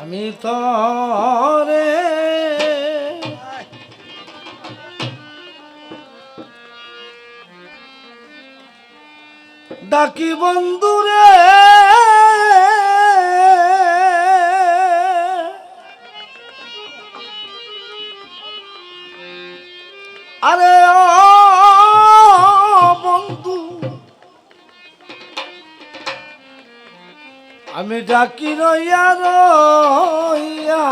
আমি তরে ডাকি বন্ধুরে। আরে আমি ডাকি রইয়া রইয়া।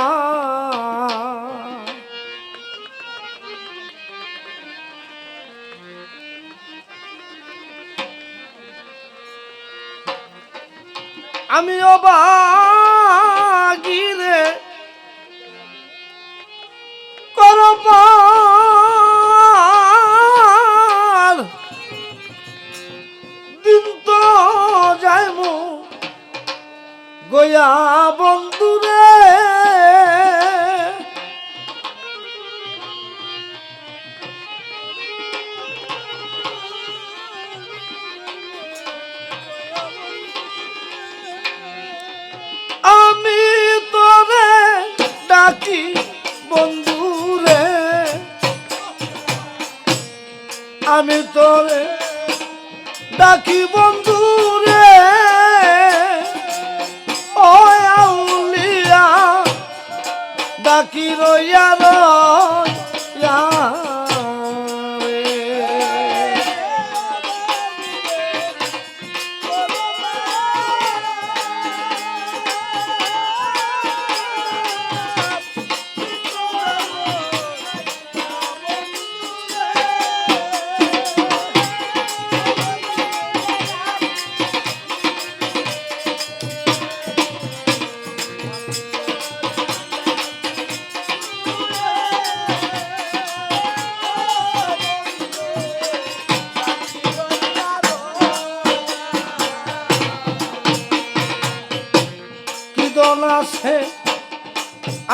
আমি অবাগিরে বন্ধুরে। আমি তোরে ডাকি বন্ধুরে। আমি তোরে ডাকি বন্ধুরে। রইয়া রইয়া আছে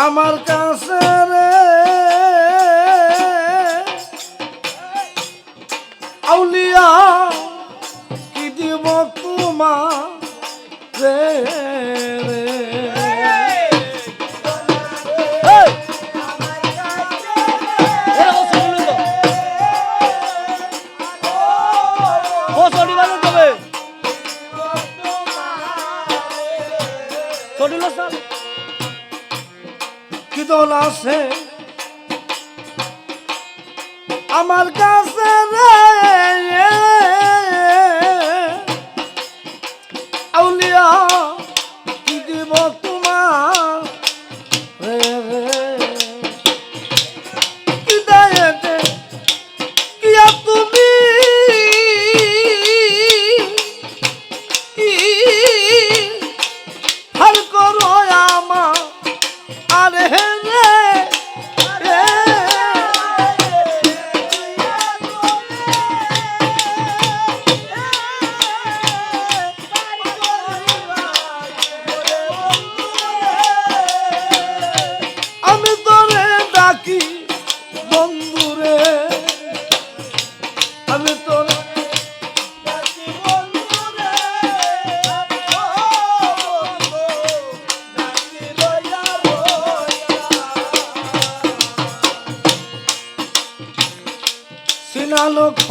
আমার কাছে রে। আউলিয়া কি দিব তোমা রে রে? কি দল আছে? আমার কাছে রে সিনা লক্ষ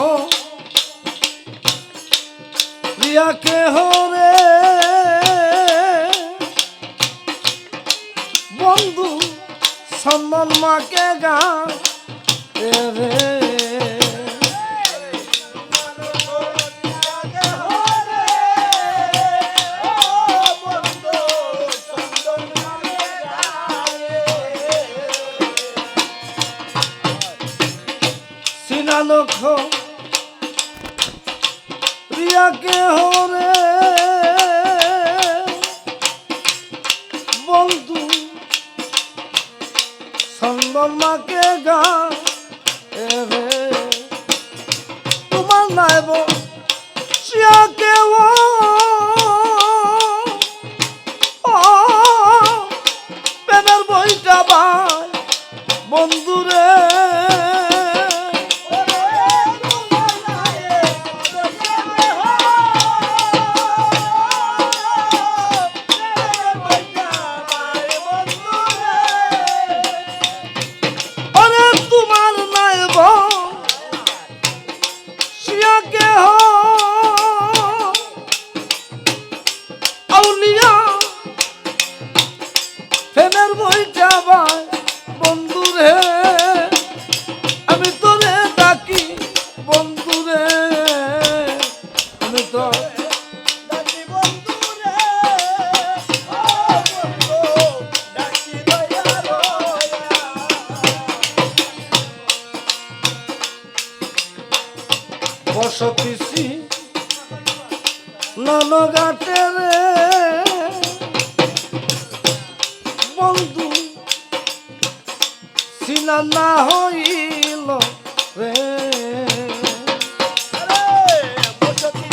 প্রিয়া রিয়াকে হরে বন্ধু সম্মান মাকে গা। রে। লক্ষ রিয়াকে হরে বন্ধু চন্দন মাকে গা রে। তোমার নাইব শিয়াকে ও ও, প্রেমের বইটা বাই বন্ধুরে যাবার বন্ধু রে। সিনা না হইল রে। আরে বসতি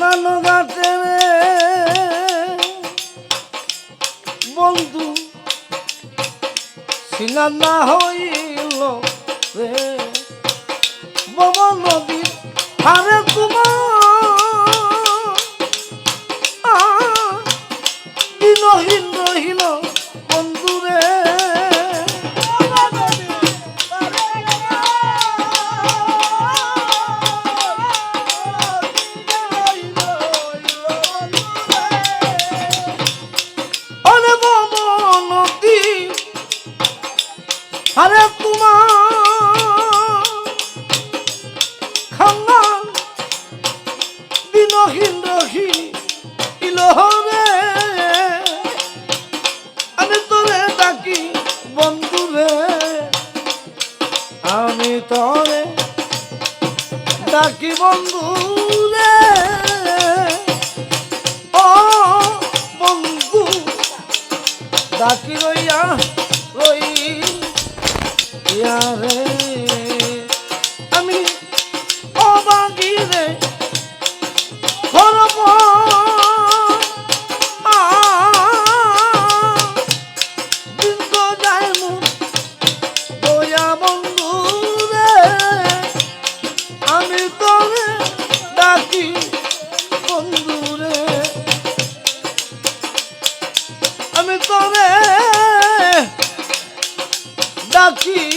ননা গাছে বন্ধু বসতিছি সিনা না হইল রে বব নদীর হারে তোমার। দিনহীন বন্ধুরে। হারে তোমার। তোরে ডাকি বন্ধু রে। ও বন্ধু ডাকি রইয়া রই রে। ডাকি